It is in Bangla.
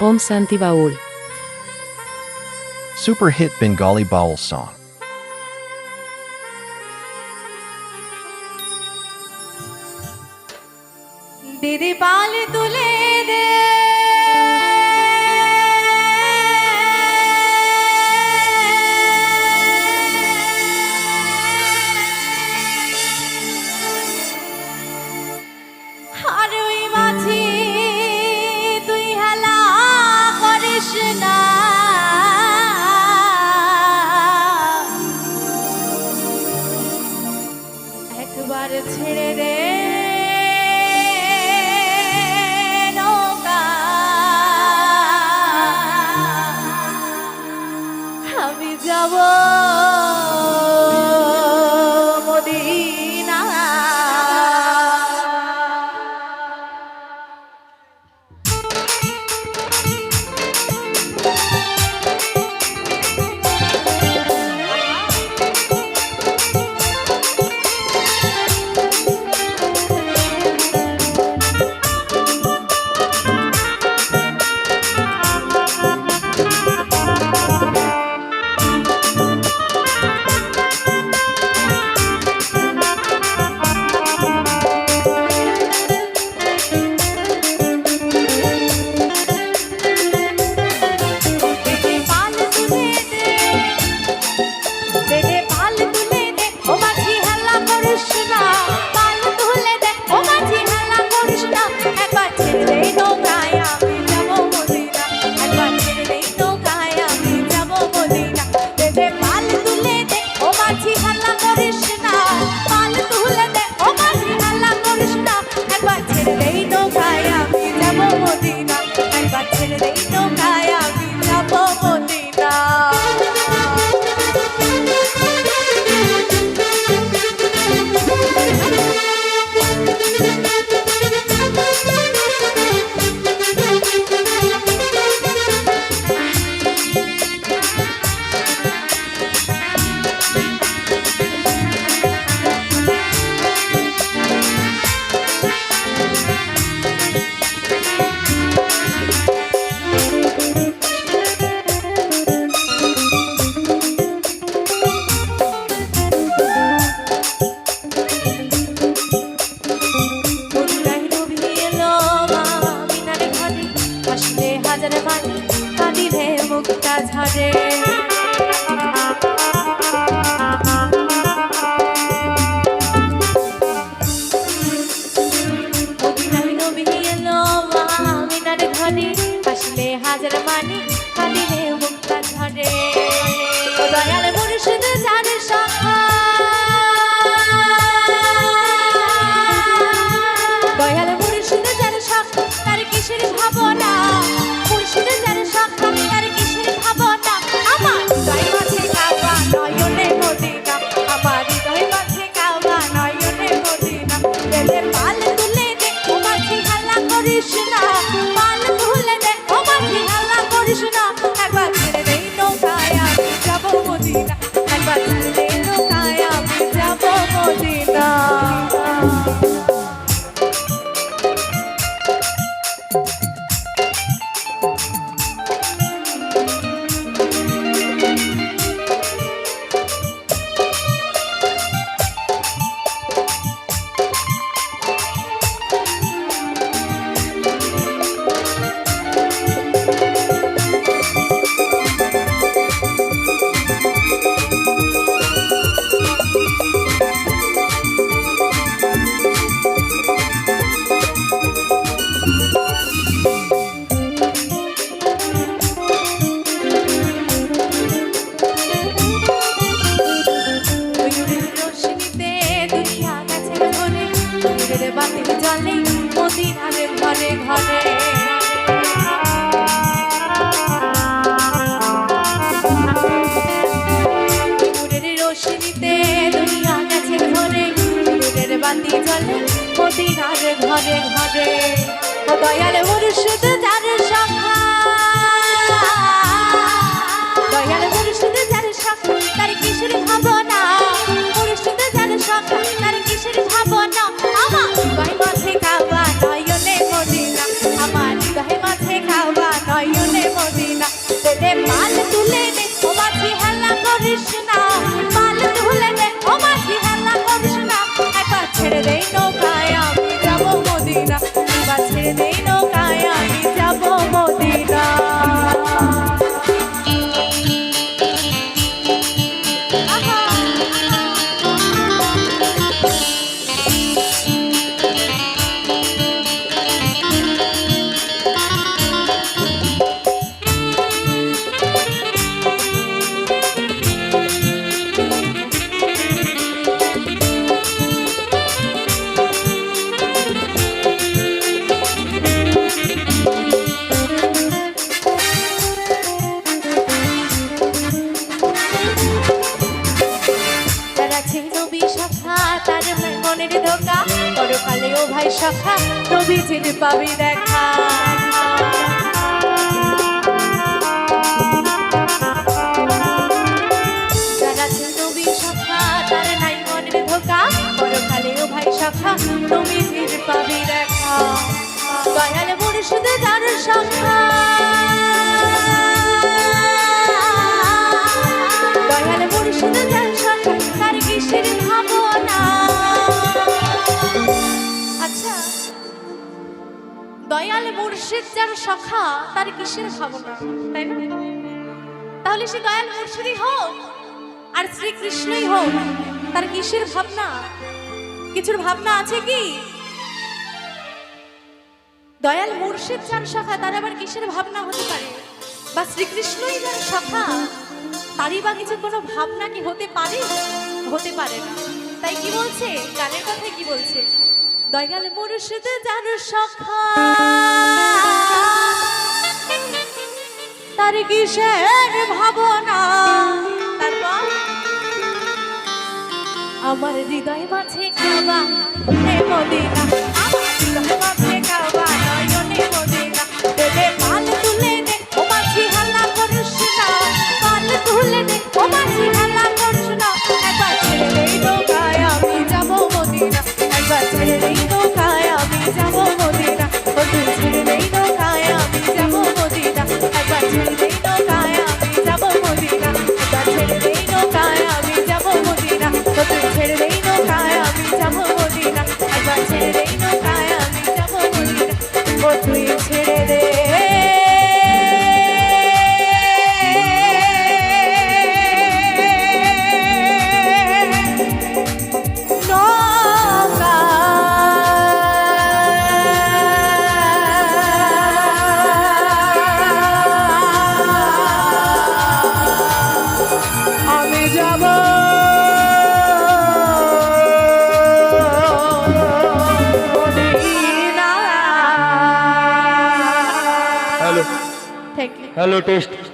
Om Santi Baul. Super hit Bengali Baul song. Didi পালে তুলে মুর্শিদের বাতি জলে মদিনার ঘরে ঘরে। ও দয়াল মুর্শিদ যার সখা দয়াল মুর্শিদ যার সখা তার কিশোর ভাবনা মুর্শিদ যার সখা they know নবীজির পাবি দেখা। তার নাই মনের ধোকা পরকালেও ভাই সখা নবীজির পাবি দেখা। দয়াল মুর্শিদ যার সখা, তার কিসের ভাবনা? তাই না? তাহলে সে দয়াল মুর্শিদই হোক, আর শ্রীকৃষ্ণই হোক, তার কিসের ভাবনা? কিছুর ভাবনা আছে কি? দয়াল মুর্শিদ যার সখা, তার আবার কিসের ভাবনা হতে পারে? বা শ্রীকৃষ্ণই যার সখা, তারই বা কিছু কোনো ভাবনা কি হতে পারে? হতে পারে না। তাই কি বলছে? গানের কথায় কি বলছে? দয়াল মুর্শিদ যার সখা তার কিসের ভাবনা? তারপর আমার হৃদয় মাঝে হে মদিনা আমার হৃদয় মাঝে ચાલુ ટેસ્ટ